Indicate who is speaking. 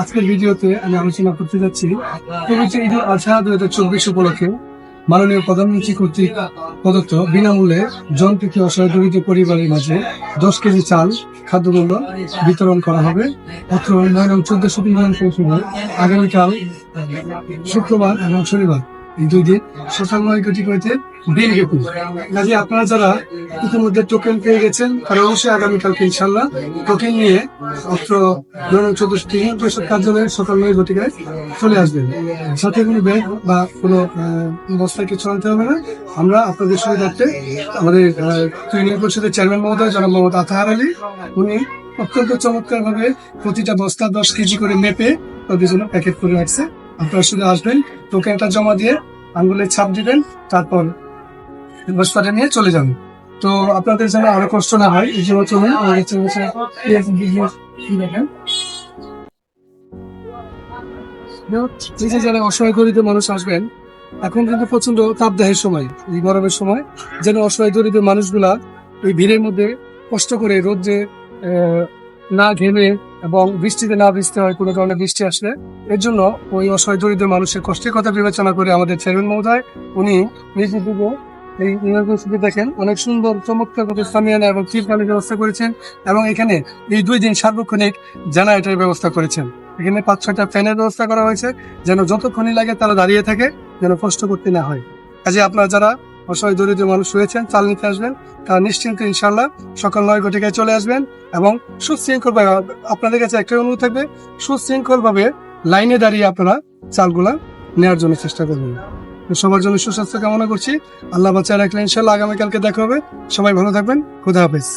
Speaker 1: আজকের ভিডিওতে আমি আলোচনা করতে যাচ্ছি পবিত্র ঈদ আজহা দুই হাজার চব্বিশ উপলক্ষে মাননীয় প্রধানমন্ত্রী কর্তৃক প্রদত্ত বিনামূল্যে জনপ্রীতি অসহায় দরিদ্র পরিবারের মাঝে দশ কেজি চাল খাদ্যমূল্য বিতরণ করা হবে। অত্র নয় নং চোদ্দশো তিন আগামীকাল শুক্রবার এবং শনিবার। দুই দিন সোশ্যাল মার্কেটিং হইতে দিন ব্যাপী কাজে আপনারা যারা ইতিমধ্যে টোকেন পেয়ে গেছেন, তারা অবশ্যই আগামীকালকে ইনশাল্লাহ টোকেন নিয়ে অত্র ধরুন তিন পরিষদ কার্যালয়ে সকাল নয় ঘটিকায় চলে আসবেন। সাথে কোনো ব্যাগ বা কোনো বস্তায় কিছু আনতে হবে না। আমরা আপনাদের সুবিধার্থে আমাদের ইউনিয়ন পরিষদের চেয়ারম্যান মহোদয়, জনাব মোহাম্মদ আতাহার আলী, উনি অত্যন্ত চমৎকার ভাবে প্রতিটা বস্তা দশ কেজি করে মেপে তাদের জন্য প্যাকেট করে রাখছে। আপনারা শুধু আসবেন টোকেনটা জমা দিয়ে আঙ্গুলে ছাপ দিবেন, তারপর বস্তাটা নিয়ে চলে যাবেন। তো আপনাদের যেন আরও কষ্ট না হয়, এই জন্য চলুন দেখেন যারা অসহায় দরিদ্র মানুষ আসবেন, এখন কিন্তু প্রচণ্ড তাপদাহের সময়, এই গরমের সময়, যেন অসহায় দরিদ্র মানুষগুলা এই ভিড়ের মধ্যে কষ্ট করে রোদ্রে না ঘেমে এবং বৃষ্টিতে না ভিজতে হয়, কোনো কারণে বৃষ্টি আসলে। এর জন্য ওই অসহায় দরিদ্র মানুষের কষ্টের কথা বিবেচনা করে আমাদের চেয়ারম্যান মহোদয়, উনি নিজ এই ইউনিভার্সিটি দেখেন, অনেক সুন্দর, চমৎকার সামিয়ানা এবং তিরপালের ব্যবস্থা করেছেন এবং এখানে এই দুই দিন সার্বক্ষণিক জেনারেটরের ব্যবস্থা করেছেন। এখানে পাঁচ, ছয়টা ফ্যানের ব্যবস্থা করা হয়েছে, যেন যতক্ষণই লাগে তারা দাঁড়িয়ে থাকে, যেন কষ্ট করতে না হয়। কাজে আপনারা যারা অসহায় দরিদ্র মানুষ রয়েছেন চাল নিতে আসবেন। তারা নিশ্চিন্তে ইনশাল্লাহ সকাল নয় ঘটিকায় চলে আসবেন এবং সুশৃঙ্খল ভাবে আপনাদের কাছে একটাই অনুরোধ থাকবে সুশৃঙ্খল ভাবে লাইনে দাঁড়িয়ে আপনারা চালগুলা নেওয়ার জন্য চেষ্টা করবেন। সবার জন্য সুস্বাস্থ্য কামনা করছি। আল্লাহ বাচ্চা রাখলে ইনশাল্লাহ আগামীকালকে দেখা হবে। সবাই ভালো থাকবেন। খুদা হাফেজ।